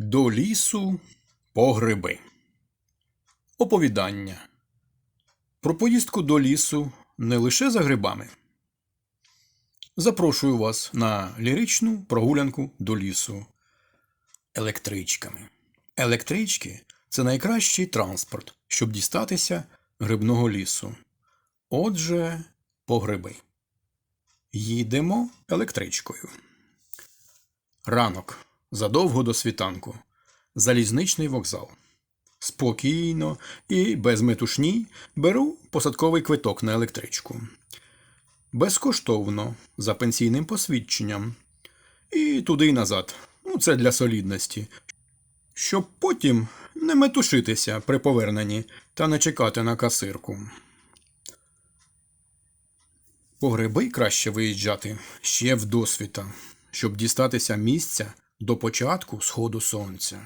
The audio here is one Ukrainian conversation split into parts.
До лісу по гриби. Оповідання. Про поїздку до лісу не лише за грибами. Запрошую вас на ліричну прогулянку до лісу електричками. Електрички це найкращий транспорт, щоб дістатися грибного лісу. Отже, по гриби. Їдемо електричкою. Ранок. Задовго до світанку. Залізничний вокзал. Спокійно і без метушні беру посадковий квиток на електричку. Безкоштовно, за пенсійним посвідченням. І туди й назад. Ну, це для солідності. Щоб потім не метушитися при поверненні та не чекати на касирку. По гриби краще виїжджати ще в досвіта, щоб дістатися місця до початку сходу сонця.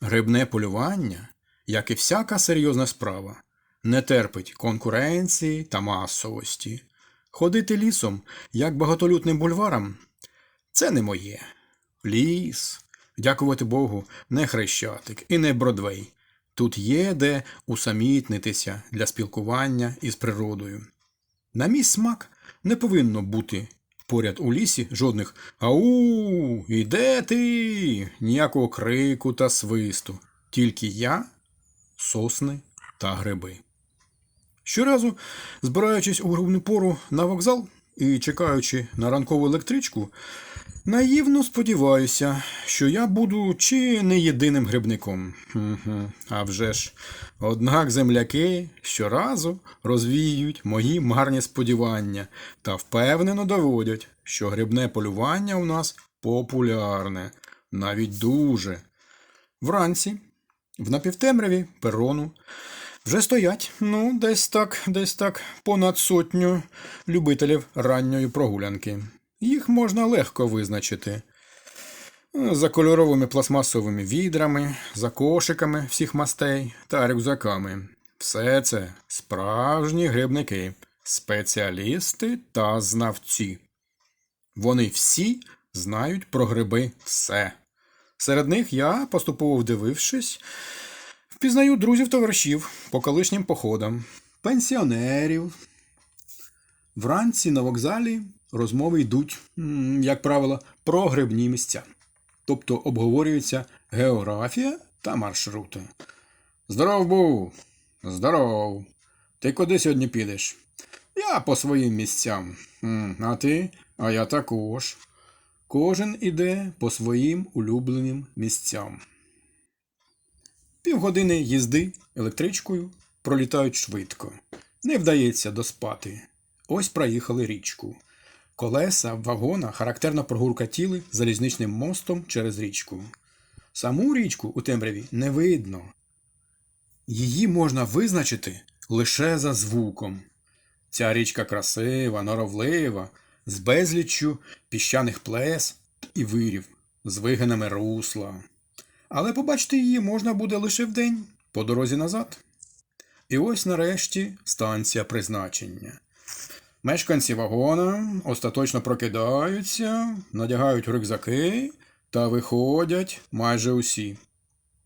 Грибне полювання, як і всяка серйозна справа, не терпить конкуренції та масовості. Ходити лісом, як багатолюдним бульварам, це не моє. Ліс, дякувати Богу, не хрещатик і не Бродвей. Тут є де усамітнитися для спілкування із природою. На мій смак не повинно бути поряд у лісі жодних Ау, іде ти? Ніякого крику та свисту. Тільки я, сосни та гриби. Щоразу, збираючись у грубну пору на вокзал і чекаючи на ранкову електричку, наївно сподіваюся, що я буду чи не єдиним грибником. А вже ж, однак земляки щоразу розвіюють мої марні сподівання та впевнено доводять, що грибне полювання у нас популярне, навіть дуже. Вранці, в напівтемряві перону, вже стоять, ну, десь так, десь так, понад сотню любителів ранньої прогулянки. Їх можна легко визначити. За кольоровими пластмасовими відрами, за кошиками всіх мастей та рюкзаками. Все це справжні грибники, спеціалісти та знавці. Вони всі знають про гриби все. Серед них я, поступово вдивившись, впізнаю друзів товаришів по колишнім походам, пенсіонерів. Вранці на вокзалі розмови йдуть, як правило, про грибні місця. Тобто обговорюється географія та маршрути. Здоров був! Здоров! Ти куди сьогодні підеш? Я по своїм місцям. А ти? А я також. Кожен іде по своїм улюбленим місцям. Півгодини їзди електричкою пролітають швидко. Не вдається доспати. Ось проїхали річку. Колеса вагона характерно прогуркатіли залізничним мостом через річку. Саму річку у темряві не видно. Її можна визначити лише за звуком. Ця річка красива, норовлива, з безліччю піщаних плес і вирів, з вигинами русла. Але побачити її можна буде лише вдень, по дорозі назад. І ось нарешті станція призначення. Мешканці вагона остаточно прокидаються, надягають рюкзаки та виходять майже усі.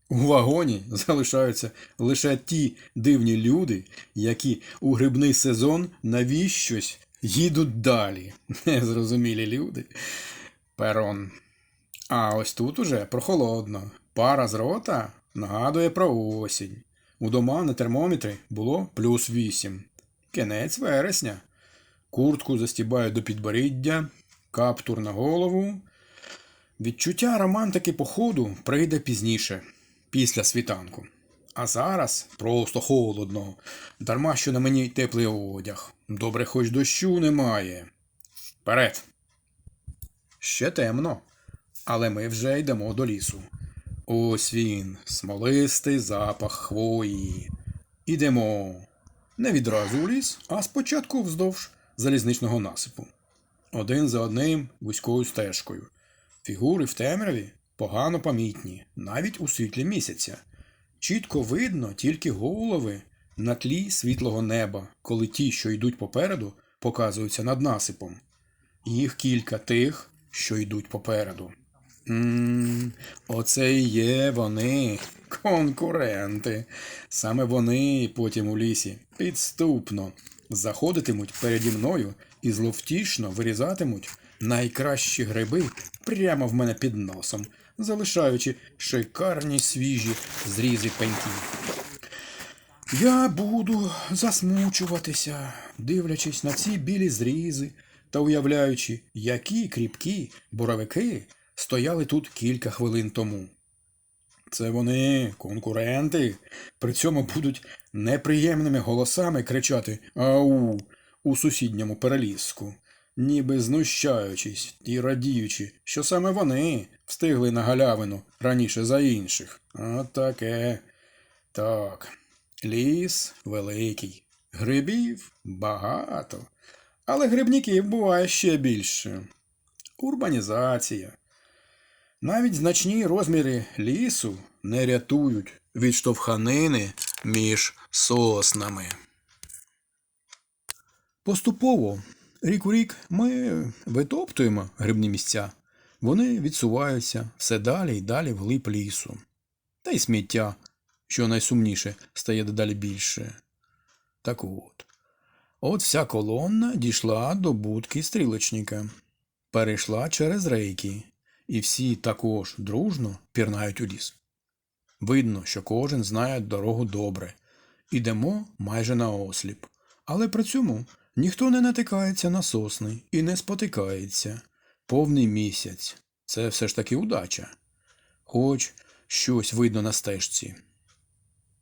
У вагоні залишаються лише ті дивні люди, які у грибний сезон навіщось їдуть далі. Незрозумілі люди. Перон. А ось тут уже прохолодно. Пара з рота нагадує про осінь. У дома на термометрі було плюс вісім. Кінець вересня. Куртку застібаю до підборіддя, каптур на голову. Відчуття романтики походу прийде пізніше, після світанку. А зараз просто холодно, дарма що на мені теплий одяг. Добре, хоч дощу немає. Вперед. Ще темно, але ми вже йдемо до лісу. Ось він, смолистий запах хвої. Ідемо. Не відразу у ліс, а спочатку вздовж залізничного насипу. Один за одним вузькою стежкою. Фігури в темряві погано помітні, навіть у світлі місяця. Чітко видно тільки голови на тлі світлого неба, коли ті, що йдуть попереду, показуються над насипом. Їх кілька тих, що йдуть попереду. Оце і є вони, конкуренти. Саме вони потім у лісі підступно заходитимуть переді мною і зловтішно вирізатимуть найкращі гриби прямо в мене під носом, залишаючи шикарні свіжі зрізи пеньків. Я буду засмучуватися, дивлячись на ці білі зрізи та уявляючи, які кріпкі боровики стояли тут кілька хвилин тому. Це вони, конкуренти, при цьому будуть неприємними голосами кричати Ау у сусідньому переліску, ніби знущаючись і радіючи, що саме вони встигли на галявину раніше за інших. От таке. Так, ліс великий, грибів багато, але грибників буває ще більше. Урбанізація. Навіть значні розміри лісу не рятують від штовханини між соснами. Поступово, рік у рік, ми витоптуємо грибні місця. Вони відсуваються все далі й далі вглиб лісу. Та й сміття, що найсумніше, стає дедалі більше. Так от. От вся колонна дійшла до будки стрілочника, перейшла через рейки, і всі також дружно пірнають у ліс. Видно, що кожен знає дорогу добре. Ідемо майже на осліп. Але при цьому ніхто не натикається на сосни і не спотикається. Повний місяць це все ж таки удача. Хоч щось видно на стежці.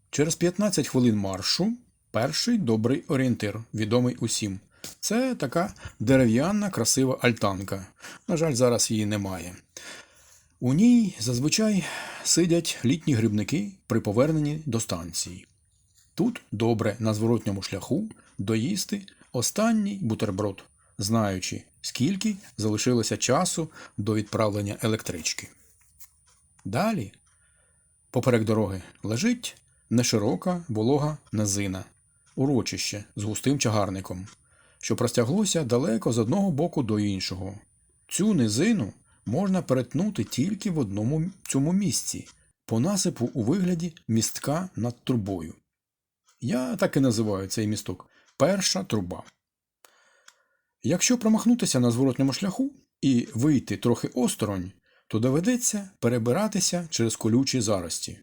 Через 15 хвилин маршу перший добрий орієнтир, відомий усім. Це така дерев'яна красива альтанка. На жаль, зараз її немає. У ній зазвичай сидять літні грибники при поверненні до станції. Тут добре на зворотньому шляху доїсти останній бутерброд, знаючи, скільки залишилося часу до відправлення електрички. Далі, поперек дороги, лежить неширока волога низина, урочище з густим чагарником, що простяглося далеко з одного боку до іншого. Цю низину можна перетнути тільки в одному цьому місці, по насипу у вигляді містка над трубою. Я так і називаю цей місток перша труба. Якщо промахнутися на зворотньому шляху і вийти трохи осторонь, то доведеться перебиратися через колючі зарості.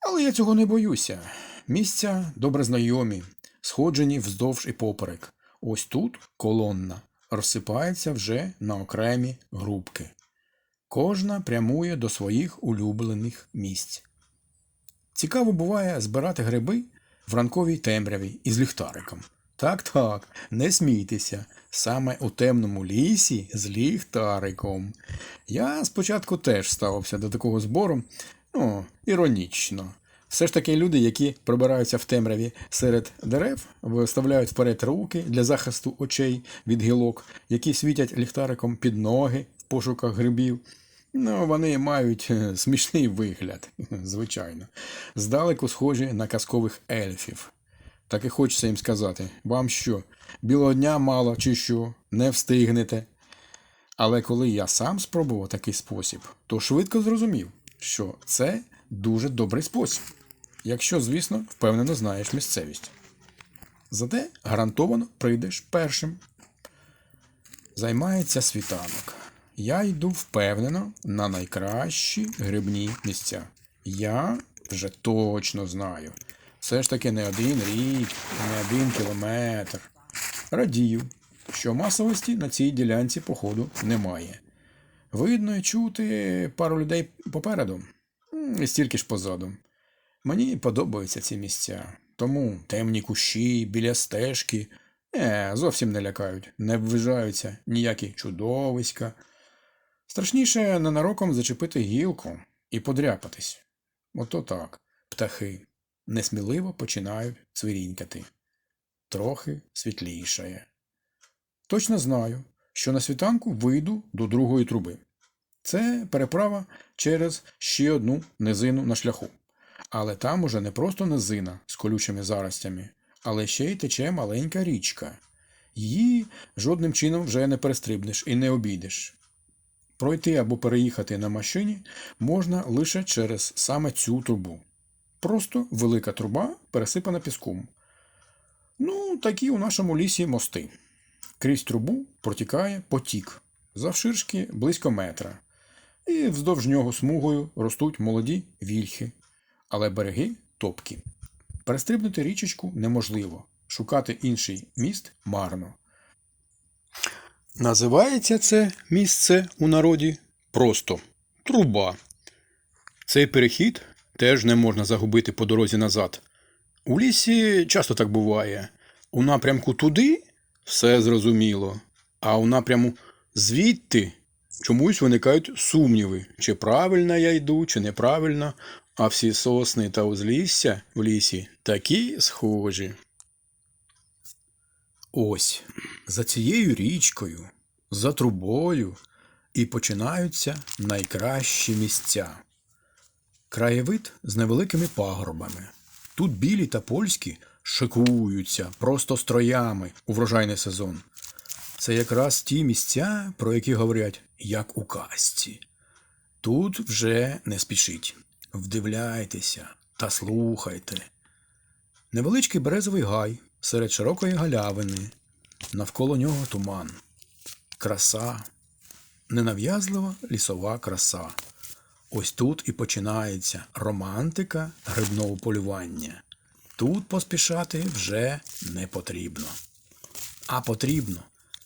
Але я цього не боюся. Місця добре знайомі, сходжені вздовж і поперек. Ось тут колонна розсипається вже на окремі групки. Кожна прямує до своїх улюблених місць. Цікаво буває збирати гриби в ранковій темряві із ліхтариком. Так, так, не смійтеся, саме у темному лісі з ліхтариком. Я спочатку теж ставився до такого збору, ну, іронічно. Все ж таки люди, які пробираються в темряві серед дерев, виставляють вперед руки для захисту очей від гілок, які світять ліхтариком під ноги в пошуках грибів. Ну, вони мають е, смішний вигляд, звичайно, здалеку схожі на казкових ельфів. Так і хочеться їм сказати, вам що, білого дня мало чи що, не встигнете. Але коли я сам спробував такий спосіб, то швидко зрозумів, що це дуже добрий спосіб, якщо, звісно, впевнено знаєш місцевість. Зате гарантовано прийдеш першим. Займається світанок. Я йду впевнено на найкращі грибні місця. Я вже точно знаю. Все ж таки не один рік, не один кілометр. Радію, що масовості на цій ділянці походу немає. Видно і чути пару людей попереду, і стільки ж позаду. Мені подобаються ці місця, тому темні кущі, біля стежки е, зовсім не лякають, не ввижаються ніякі чудовиська. Страшніше ненароком зачепити гілку і подряпатись. Ото так, птахи несміливо починають цвірінькати. Трохи світлішає. Точно знаю, що на світанку вийду до другої труби. Це переправа через ще одну низину на шляху. Але там уже не просто низина з колючими заростями, але ще й тече маленька річка. Її жодним чином вже не перестрибнеш і не обійдеш. Пройти або переїхати на машині можна лише через саме цю трубу. Просто велика труба пересипана піском. Ну, такі у нашому лісі мости. Крізь трубу протікає потік, завширшки близько метра, і вздовж нього смугою ростуть молоді вільхи, але береги топкі. Перестрибнути річечку неможливо, шукати інший міст марно. Називається це місце у народі просто труба. Цей перехід теж не можна загубити по дорозі назад. У лісі часто так буває. У напрямку туди все зрозуміло, а у напряму звідти чомусь виникають сумніви, чи правильно я йду, чи неправильно, а всі сосни та узлісся в лісі такі схожі. Ось за цією річкою, за трубою і починаються найкращі місця. Краєвид з невеликими пагорбами. Тут білі та польські шикуються просто строями у врожайний сезон. Це якраз ті місця, про які говорять, як у казці. Тут вже не спішіть. Вдивляйтеся та слухайте. Невеличкий березовий гай серед широкої галявини, навколо нього туман. Краса, ненав'язлива лісова краса. Ось тут і починається романтика грибного полювання. Тут поспішати вже не потрібно. А потрібно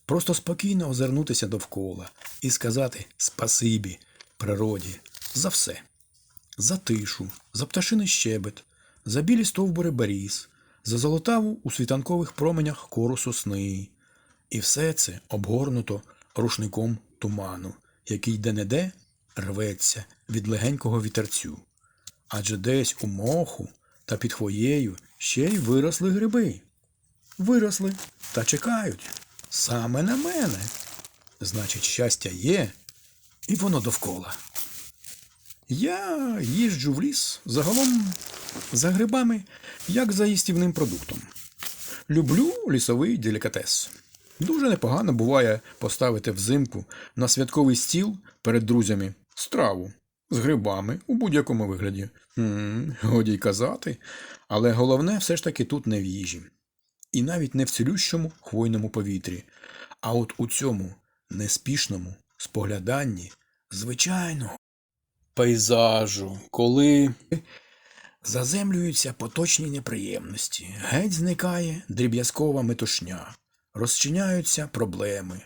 просто спокійно озирнутися довкола і сказати спасибі природі за все. За тишу, за пташиний щебет, за білі стовбури беріз, за золотаву у світанкових променях кору сосни. І все це обгорнуто рушником туману, який де-не-де рветься від легенького вітерцю. Адже десь у моху та під хвоєю ще й виросли гриби. Виросли та чекають саме на мене. Значить, щастя є, і воно довкола. Я їжджу в ліс загалом за грибами, як за їстівним продуктом. Люблю лісовий делікатес. Дуже непогано буває поставити взимку на святковий стіл перед друзями страву з грибами у будь-якому вигляді. годі й казати, але головне все ж таки тут не в їжі. І навіть не в цілющому хвойному повітрі, а от у цьому неспішному спогляданні звичайного пейзажу, коли заземлюються поточні неприємності, геть зникає дріб'язкова метушня, розчиняються проблеми.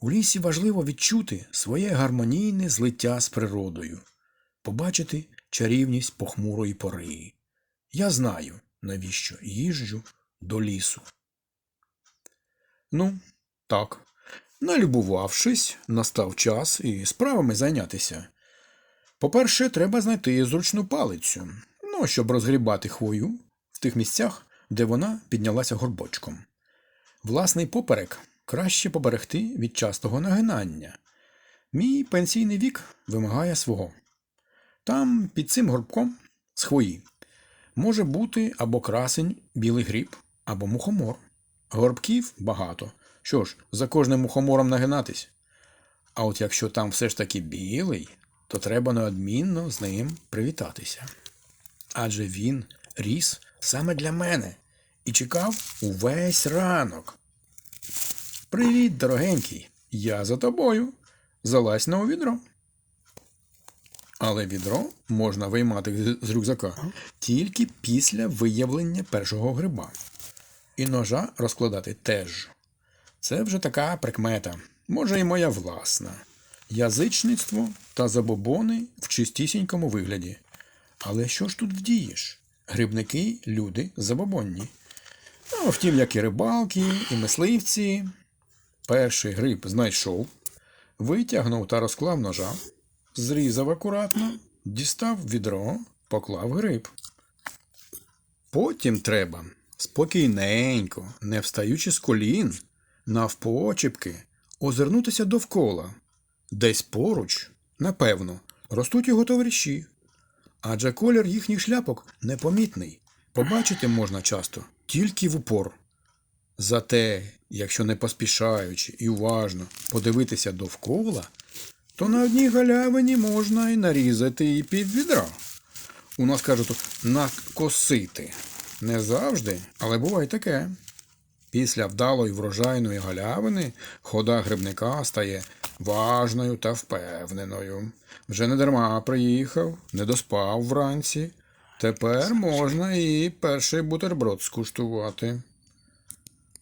У лісі важливо відчути своє гармонійне злиття з природою, побачити чарівність похмурої пори. Я знаю, навіщо їжджу до лісу. Ну, так. Налюбувавшись, настав час і справами зайнятися. По-перше, треба знайти зручну палицю, ну, щоб розгрібати хвою в тих місцях, де вона піднялася горбочком. Власний поперек краще поберегти від частого нагинання. Мій пенсійний вік вимагає свого. Там, під цим горбком, з хвої, може бути або красень білий гріб, або мухомор. Горбків багато. Що ж, за кожним мухомором нагинатись. А от якщо там все ж таки білий, то треба неодмінно з ним привітатися. Адже він ріс саме для мене і чекав увесь ранок. Привіт, дорогенький, я за тобою. Залазь на у відро. Але відро можна виймати з- рюкзака тільки після виявлення першого гриба. І ножа розкладати теж. Це вже така прикмета, може і моя власна. Язичництво та забобони в чистісінькому вигляді. Але що ж тут вдієш? Грибники люди забобонні. Ну, втім, як і рибалки, і мисливці. Перший гриб знайшов, витягнув та розклав ножа, зрізав акуратно, дістав відро, поклав гриб. Потім треба спокійненько, не встаючи з колін, навпочепки, озирнутися довкола. Десь поруч, напевно, ростуть його товариші. Адже колір їхніх шляпок непомітний. Побачити можна часто тільки в упор. Зате, якщо не поспішаючи і уважно подивитися довкола, то на одній галявині можна і нарізати і пів відра. У нас кажуть накосити. Не завжди, але буває таке. Після вдалої врожайної галявини хода грибника стає важною та впевненою. Вже не дарма приїхав, не доспав вранці. Тепер можна і перший бутерброд скуштувати.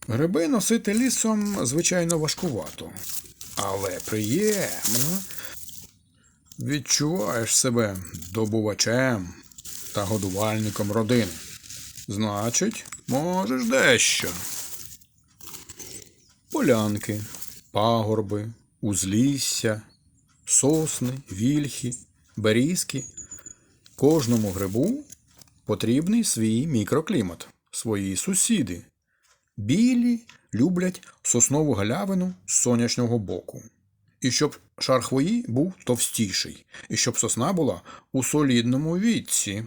Гриби носити лісом, звичайно, важкувато, але приємно. Відчуваєш себе добувачем та годувальником родини. Значить, можеш дещо. Полянки, пагорби, узлісся, сосни, вільхи, берізки. Кожному грибу потрібний свій мікроклімат, свої сусіди. Білі люблять соснову галявину з сонячного боку. І щоб шар хвої був товстіший, і щоб сосна була у солідному віці.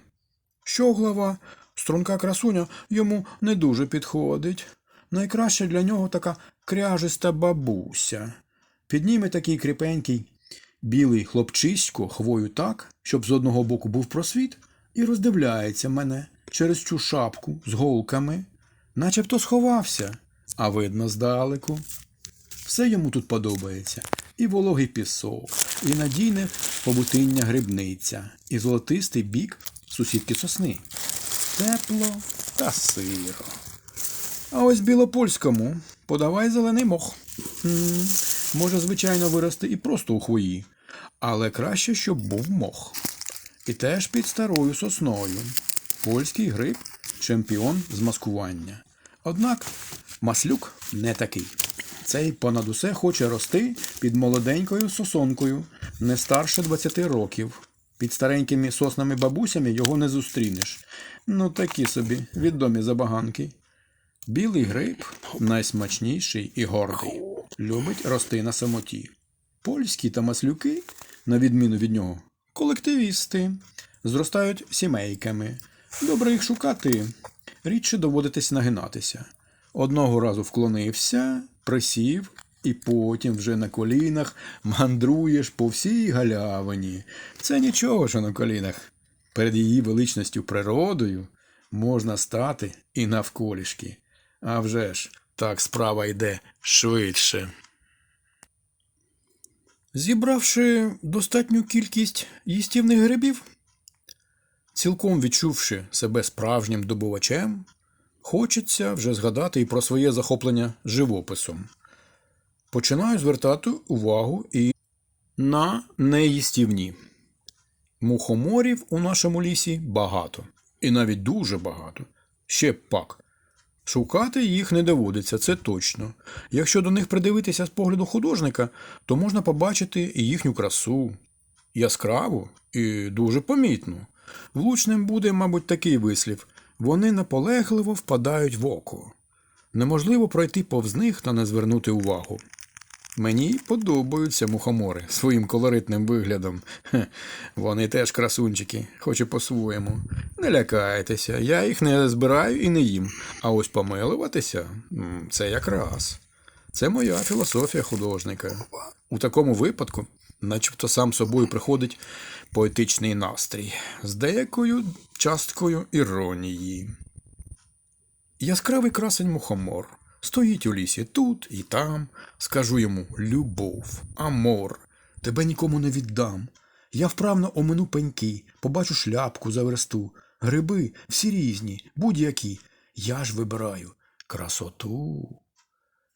Щоглава, струнка красуня йому не дуже підходить. Найкраще для нього така кряжиста бабуся. Підніме такий кріпенький білий хлопчисько хвою так, щоб з одного боку був просвіт, і роздивляється мене через цю шапку з голками, начебто сховався, а видно здалеку. Все йому тут подобається. І вологий пісок, і надійне побутиння грибниця, і золотистий бік сусідки сосни. Тепло та сиро. А ось білопольському подавай зелений мох. Може, звичайно, вирости і просто у хвої, але краще, щоб був мох. І теж під старою сосною. Польський гриб чемпіон з маскування. Однак маслюк не такий. Цей понад усе хоче рости під молоденькою сосонкою, не старше 20 років. Під старенькими соснами бабусями його не зустрінеш. Ну такі собі відомі забаганки. Білий гриб найсмачніший і гордий. Любить рости на самоті. Польські та маслюки, на відміну від нього, колективісти, зростають сімейками. Добре їх шукати, рідше доводитись нагинатися. Одного разу вклонився, присів, і потім вже на колінах мандруєш по всій галявині. Це нічого, що на колінах. Перед її величністю природою можна стати і навколішки. А вже ж, так справа йде швидше. Зібравши достатню кількість їстівних грибів, цілком відчувши себе справжнім добувачем, хочеться вже згадати і про своє захоплення живописом. Починаю звертати увагу і на неїстівні. Мухоморів у нашому лісі багато, і навіть дуже багато. Ще пак. Шукати їх не доводиться, це точно. Якщо до них придивитися з погляду художника, то можна побачити і їхню красу, яскраву і дуже помітну. Влучним буде, мабуть, такий вислів вони наполегливо впадають в око. Неможливо пройти повз них та не звернути увагу. Мені подобаються мухомори своїм колоритним виглядом. Хе, вони теж красунчики, хоч і по-своєму. Не лякайтеся, я їх не збираю і не їм. А ось помилуватися це якраз. Це моя філософія художника. У такому випадку, начебто сам собою приходить поетичний настрій з деякою часткою іронії. Яскравий красень мухомор. Стоїть у лісі тут і там. Скажу йому любов, амор. Тебе нікому не віддам. Я вправно омину пеньки, побачу шляпку за версту. Гриби всі різні, будь-які. Я ж вибираю красоту.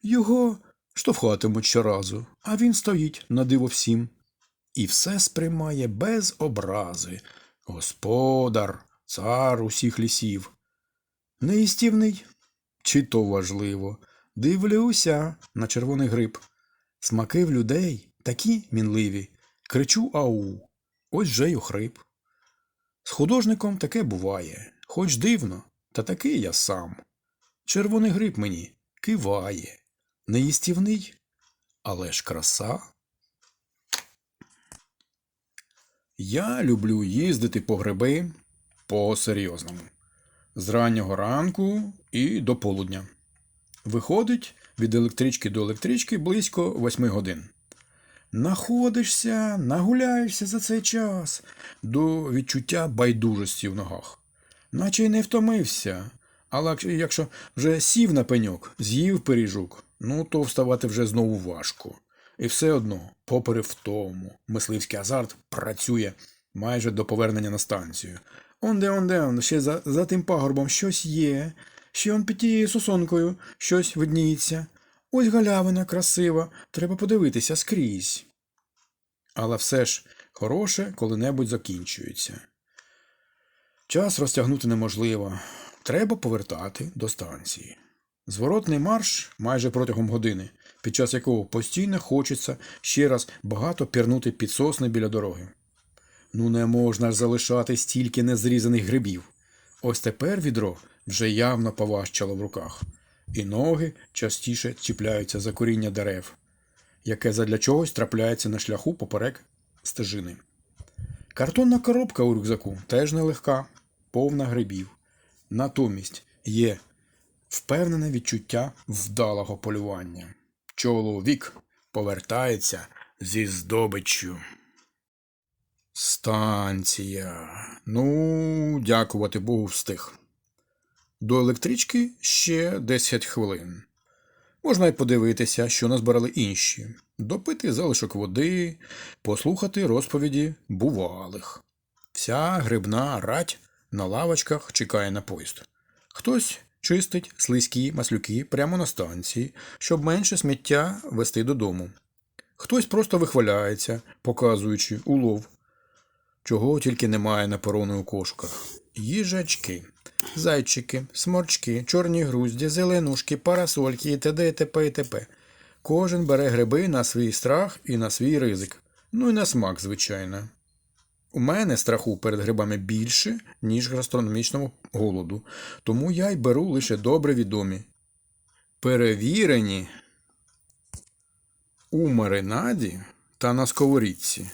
Його штовхатимуть щоразу, а він стоїть на диво всім. І все сприймає без образи. Господар, цар усіх лісів. Неїстівний? Чи то важливо? Дивлюся на червоний гриб. Смаки в людей такі мінливі. Кричу ау. Ось вже й охрип. З художником таке буває, хоч дивно, та такий я сам. Червоний гриб мені киває. Неїстівний, але ж краса. Я люблю їздити по гриби по-серйозному. З раннього ранку і до полудня. Виходить від електрички до електрички близько восьми годин. находишся, нагуляєшся за цей час до відчуття байдужості в ногах. Наче й не втомився. Але якщо вже сів на пеньок, з'їв пиріжок, ну то вставати вже знову важко. І все одно, попри втому, мисливський азарт працює майже до повернення на станцію. Онде, онде, он, ще за, за тим пагорбом щось є, ще он під тією сосонкою щось видніється. Ось галявина красива, треба подивитися скрізь. Але все ж хороше коли-небудь закінчується. Час розтягнути неможливо. Треба повертати до станції. Зворотний марш майже протягом години, під час якого постійно хочеться ще раз багато пірнути під сосни біля дороги. Ну не можна ж залишати стільки незрізаних грибів. Ось тепер відро вже явно поважчало в руках, і ноги частіше чіпляються за коріння дерев, яке задля чогось трапляється на шляху поперек стежини. Картонна коробка у рюкзаку теж нелегка, повна грибів. Натомість є впевнене відчуття вдалого полювання. Чоловік повертається зі здобиччю. Станція. Ну, дякувати Богу, встиг. До електрички ще 10 хвилин. Можна й подивитися, що назбирали інші, допити залишок води, послухати розповіді бувалих. Вся грибна рать на лавочках чекає на поїзд. Хтось чистить слизькі маслюки прямо на станції, щоб менше сміття вести додому. Хтось просто вихваляється, показуючи улов, чого тільки немає на перону у кошках. Їжачки, зайчики, сморчки, чорні грузді, зеленушки, парасольки і т.д. і т.п. і т.п. Кожен бере гриби на свій страх і на свій ризик. Ну і на смак, звичайно. У мене страху перед грибами більше, ніж гастрономічного голоду, тому я й беру лише добре відомі. Перевірені у маринаді та на сковорідці.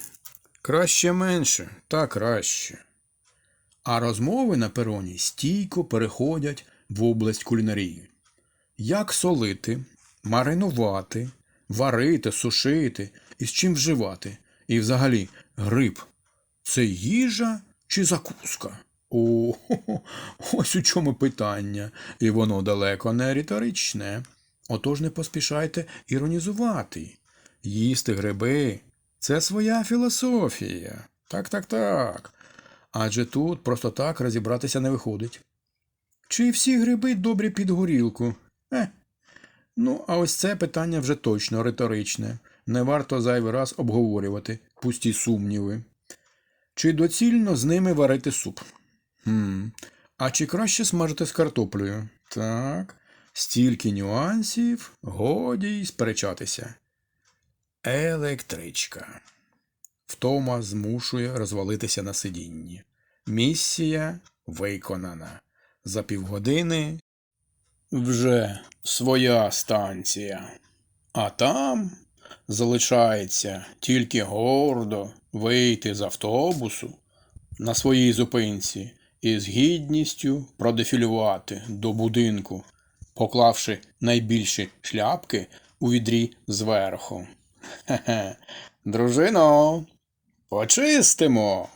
Краще менше, та краще. А розмови на пероні стійко переходять в область кулінарії. Як солити, маринувати, варити, сушити і з чим вживати. І взагалі, гриб це їжа чи закуска? О, ось у чому питання, і воно далеко не риторичне. Отож не поспішайте іронізувати. Їсти гриби це своя філософія. Так, так, так. Адже тут просто так розібратися не виходить. Чи всі гриби добрі під горілку? Е. Ну, а ось це питання вже точно риторичне. Не варто зайвий раз обговорювати пусті сумніви. Чи доцільно з ними варити суп? Хм. А чи краще смажити з картоплею? Так. Стільки нюансів, годі й сперечатися. Електричка. Втома змушує розвалитися на сидінні. Місія виконана. За півгодини вже своя станція. А там залишається тільки гордо вийти з автобусу на своїй зупинці і з гідністю продефілювати до будинку, поклавши найбільші шляпки у відрі зверху. Хе-хе. Дружино, почистимо.